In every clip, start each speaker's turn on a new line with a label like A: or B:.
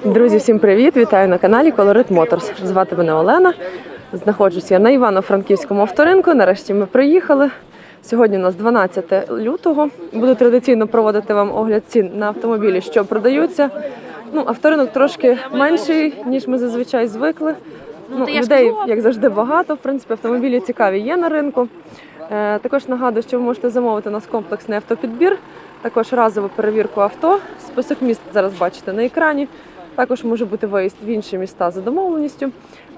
A: Друзі, всім привіт! Вітаю на каналі Colorit Motors. Звати мене Олена. Знаходжуся на Івано-Франківському авторинку. Нарешті ми приїхали. Сьогодні у нас 12 лютого. Буду традиційно проводити вам огляд цін на автомобілі, що продаються. Ну, авторинок трошки менший, ніж ми зазвичай звикли. Ну,
B: я ж
A: людей, як завжди, багато. В принципі, автомобілі цікаві є на ринку. Е, також нагадую, що ви можете замовити у нас комплексний автопідбір, також разову перевірку авто. Список міст зараз бачите на екрані. Також може бути виїзд в інші міста за домовленістю.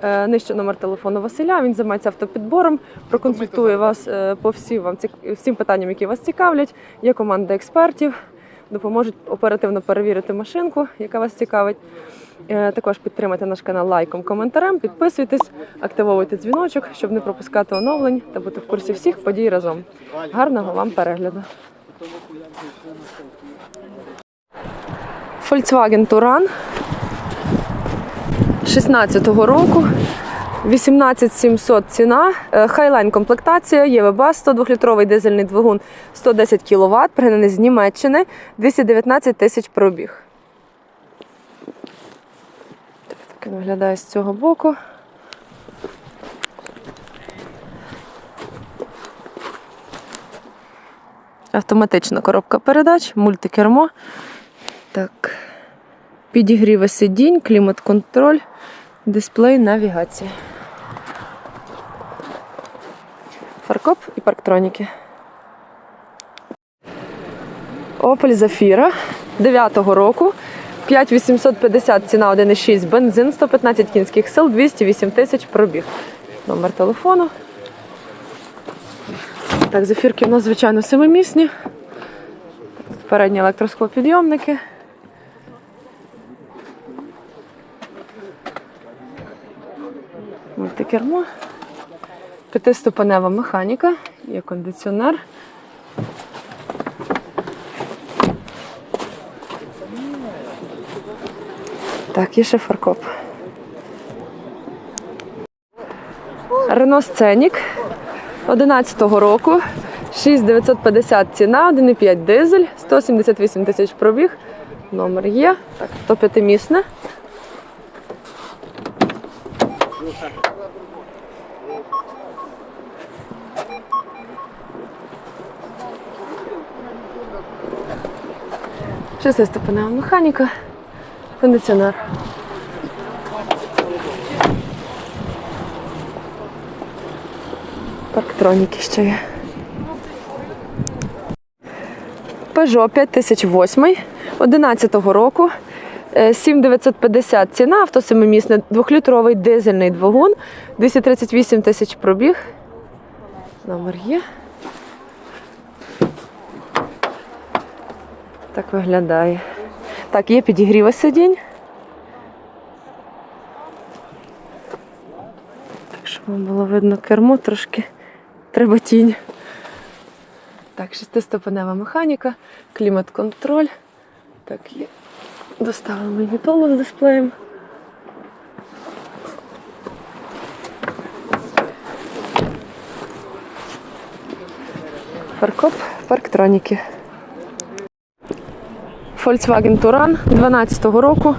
A: Е, Нижче номер телефону Василя. Він займається автопідбором, проконсультує вас е, по всім вам всім питанням, які вас цікавлять. Є команда експертів, допоможуть оперативно перевірити машинку, яка вас цікавить. Е, Також підтримайте наш канал лайком, коментарем, підписуйтесь, активовуйте дзвіночок, щоб не пропускати оновлень та бути в курсі всіх подій разом. Гарного вам перегляду. Volkswagen Touran 16-го року. 18700 ціна, Е, Highline комплектація, ЄВБ 102-літровий дизельний двигун 110 кВт, пригнаний з Німеччини, 219 тисяч пробіг. Так він виглядає з цього боку. Автоматична коробка передач, мультикермо. Так. Підігріви сидінь, клімат-контроль, дисплей, навігація. Фаркоп і парктроніки. Opel Zafira 9-го року. 5850 ціна 1,6 бензин, 115 кінських сил, 208 тисяч пробіг. Номер телефону. Так, зефірки у нас, звичайно, семимісні. Передні електросклопідйомники. Мультикермо. П'ятиступенева механіка, є кондиціонер. Так, є ще фаркоп. Рено Сценік 11-го року. 6950 ціна, 1,5 дизель, 178 тисяч пробіг. Номер є. Так, то. Шестиступенева механіка, кондиціонер. Парктроніки ще є. Peugeot 5008 11-го року. Е, 7950 ціна, авто семимісне, двохлітровий дизельний двигун, 238 тисяч пробіг. Номер є. Так виглядає. Так, є підігріва сидінь. Так, щоб вам було видно кермо, трошки треба тінь. Так, шестиступенева механіка, клімат-контроль. Так, є. Доставили магнітолу з дисплеєм. Фаркоп, парктроніки. Volkswagen Touran 12-го року.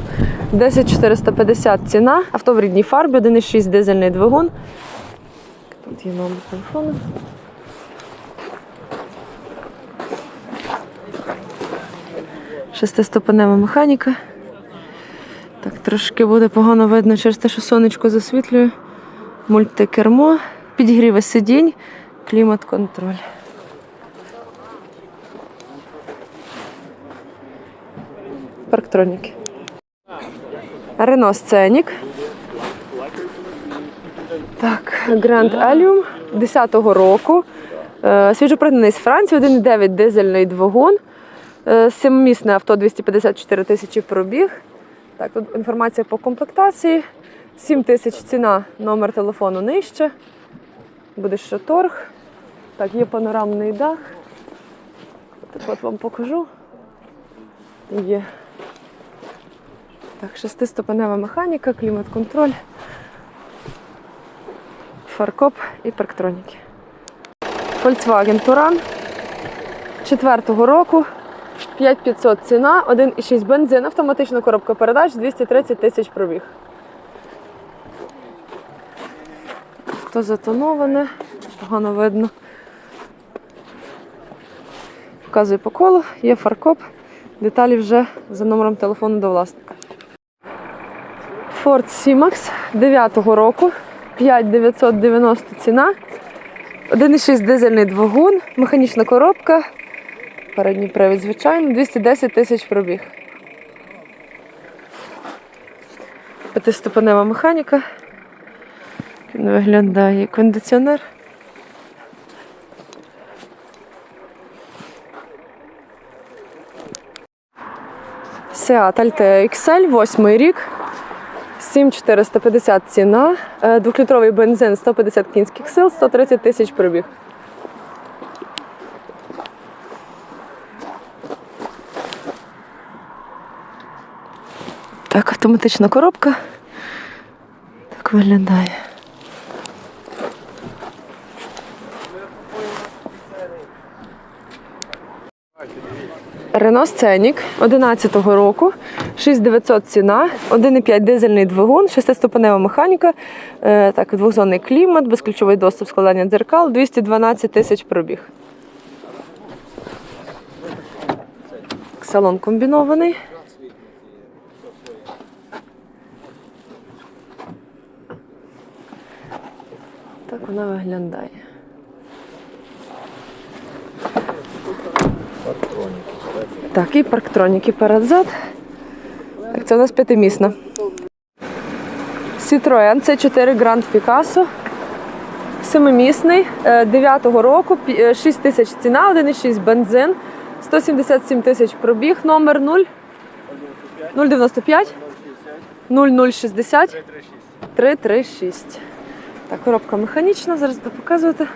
A: 10450 ціна. Авто в рідній фарбі, 1,6 дизельний двигун. Тут є номер телефону. Шестиступенева механіка. Так, трошки буде погано видно через те, що сонечко засвітлює. Мультикермо, підігріви сидінь, клімат-контроль. Парктроніки. Рено Сценік. Так, Гранд Аліум 10-го року. Е, Свіжопригнаний з Франції, 1,9 дизельний двигун. Е, Семимісне авто 254 тисячі пробіг. Так, тут інформація по комплектації. 7 тисяч ціна, номер телефону нижче. Буде ще торг. Так, є панорамний дах. Так от вам покажу. Є. Так, шестиступенева механіка, клімат-контроль, фаркоп і парктроніки. Volkswagen Touran 4-го року. 5500 ціна, 1,6 бензин, автоматична коробка передач, 230 тисяч пробіг. То затоноване, погано видно. Показую по колу, є фаркоп. Деталі вже за номером телефону до власника. Ford C-Max 9-го року, 5990 ціна. 1,6 дизельний двигун, механічна коробка. Передній привід, звичайно, 210 тисяч пробіг. П'ятиступенева механіка. Він виглядає кондиціонер. Seat Altea XL, 8 рік. 7450 ціна. Е, Двохлітровий бензин 150 кінських сил, 130 тисяч пробіг. Так, автоматична коробка. Так виглядає. Рено Сценік 11-го року, 6900 ціна, 1,5 дизельний двигун, 6-ступенева механіка, е, так, двохзонний клімат, безключовий доступ складання дзеркал, 212 тисяч пробіг. Салон комбінований. Так вона виглядає. Так, і парктроніки перед-зад. Так, це у нас п'ятимісна. Citroen C4 Grand Picasso. Семимісний, 9-го року, 6 тисяч ціна, 1,6 бензин, 177 тисяч пробіг, номер 0 095 0060 336. Так, коробка механічна, зараз буду показувати.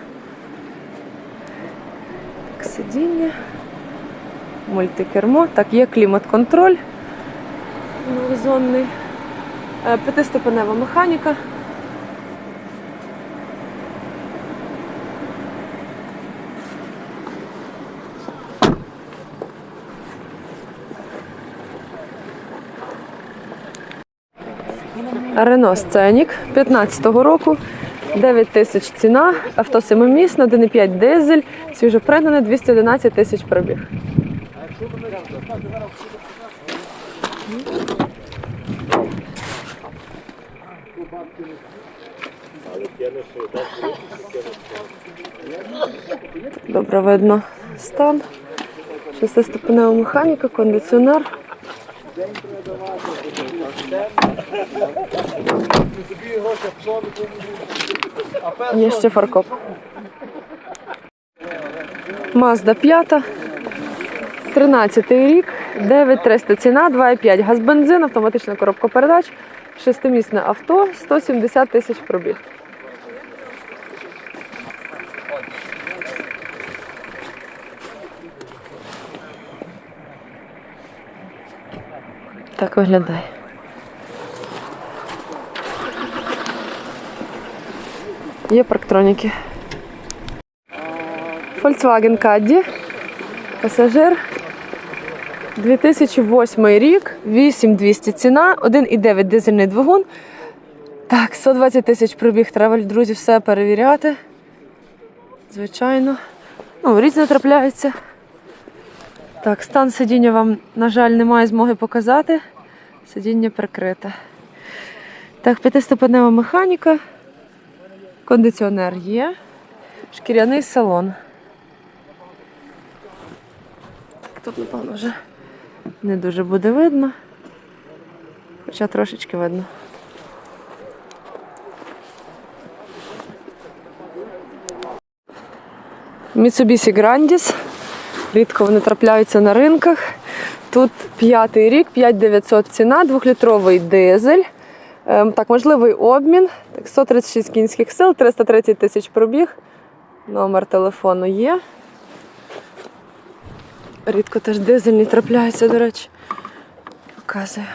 A: Так, сидіння мультикермо. Так, є клімат-контроль двохзонний, Е, п'ятиступенева механіка. Рено Сценік 15-го року. 9 тисяч ціна, авто семимісне, 1,5 дизель, свіжо пригнане, 211 тисяч пробіг. Добре видно стан. Шестиступенева механіка, кондиціонер. Є ще фаркоп. Мазда 5. 13 рік, 9300 ціна, 2,5 газ бензин, автоматична коробка передач, шестимісне авто, 170 тисяч пробіг. Так виглядає. Є парктроніки. Volkswagen Caddy. Пасажир. 2008 рік, 8200 ціна, 1,9 дизельний двигун. Так, 120 тисяч пробіг. Треба, друзі, все перевіряти. Звичайно. Ну, різне трапляється. Так, стан сидіння вам, на жаль, немає змоги показати. Сидіння прикрите. Так, п'ятиступенева механіка. Кондиціонер є. Шкіряний салон. Так, тут, напевно, вже не дуже буде видно. Хоча трошечки видно. Mitsubishi Grandis. Рідко вони трапляються на ринках. Тут п'ятий рік, 5900 ціна, двохлітровий дизель. Ем, Так, можливий обмін. Так, 136 кінських сил, 330 тисяч пробіг. Номер телефону є. Рідко теж дизельні трапляються, до речі. Показую.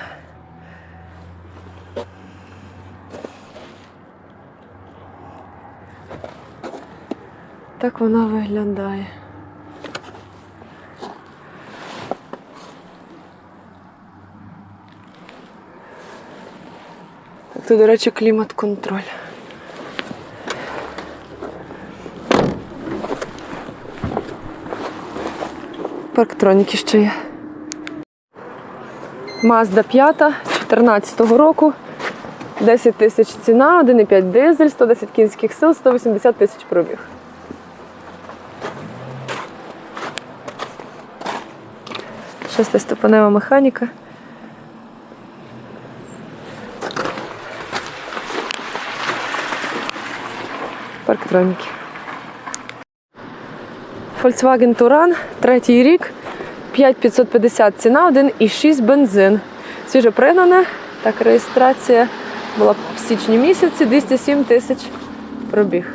A: Так вона виглядає. Тут, до речі, клімат-контроль. Парктроніки ще є. Mazda 5 14 року. 10 тисяч ціна, 1,5 дизель, 110 кінських сил, 180 тисяч пробіг. Шестиступенева механіка. Парктроніки. Volkswagen Touran, третій рік, 5550 ціна, 1,6 бензин. Свіже пригнане, так реєстрація була в січні місяці, 207 тисяч пробіг.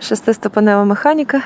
A: Шестиступенева механіка.